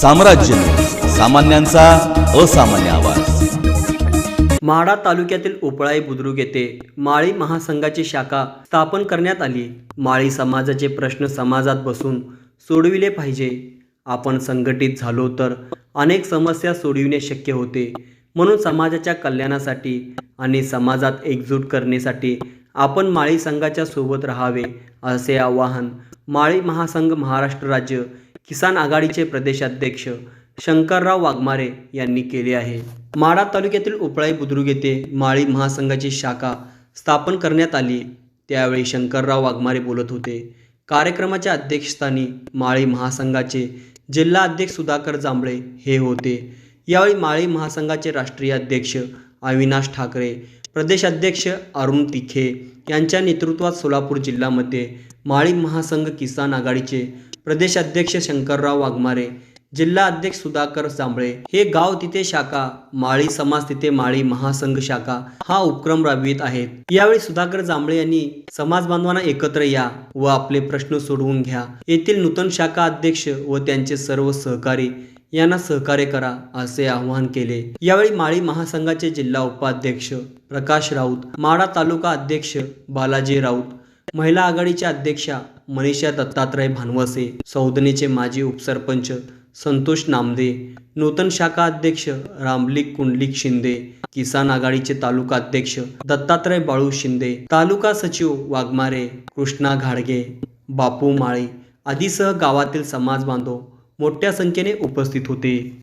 साम्राज्य. सामान्यांचा असामान्य आवाज. माढा तालुक्यातील उपळाई बुद्रुक येथे माळी महासंघाची शाखा स्थापन करण्यात आली. माळी समाजाचे प्रश्न समाजात बसून सोडविले पाहिजे. आपण संघटित झालो तर अनेक समस्या सोडविणे शक्य होते. म्हणून समाजाच्या कल्याणासाठी आणि समाजात एकजूट करण्यासाठी आपण माळी संघाच्या सोबत राहावे असे आवाहन माळी महासंघ महाराष्ट्र राज्य किसान आघाडीचे प्रदेशाध्यक्ष शंकरराव वाघमारे यांनी केले आहे. माढा तालुक्यातील उपळाई बुद्रुक येथे माळी महासंघाची शाखा स्थापन करण्यात आली. त्यावेळी शंकरराव वाघमारे बोलत होते. कार्यक्रमाच्या अध्यक्षस्थानी माळी महासंघाचे जिल्हा अध्यक्ष सुधाकर जांभळे हे होते. यावेळी माळी महासंघाचे राष्ट्रीय अध्यक्ष अविनाश ठाकरे प्रदेशाध्यक्ष अरुण तिखे यांच्या नेतृत्वात सोलापूर जिल्ह्यामध्ये माळी महासंघ किसान आघाडीचे प्रदेशाध्यक्ष शंकरराव वाघमारे जिल्हा अध्यक्ष सुधाकर जांभळे. हे गाव तिथे शाखा माळी समाज तिथे माळी महासंघ शाखा हा उपक्रम राबवित आहेत. यावेळी सुधाकर जांभळे यांनी समाज बांधवांना एकत्र या व आपले प्रश्न सोडवून घ्या. येथील नूतन शाखा अध्यक्ष व त्यांचे सर्व सहकारी यांना सहकार्य करा असे आवाहन केले. यावेळी माळी महासंघाचे जिल्हा उपाध्यक्ष प्रकाश राऊत माडा तालुका अध्यक्ष बालाजी राऊत महिला आघाडीच्या अध्यक्षा मनीषा दत्तात्रय भानवसे सौदनेचे माजी उपसरपंच संतोष नामदे नूतन शाखा अध्यक्ष रामलिक कुंडलिक शिंदे किसान आघाडीचे तालुका अध्यक्ष दत्तात्रय बाळू शिंदे तालुका सचिव वाघमारे कृष्णा घाडगे बापू माळी आदीसह गावातील समाज बांधव मोठ्या संख्येने उपस्थित होते.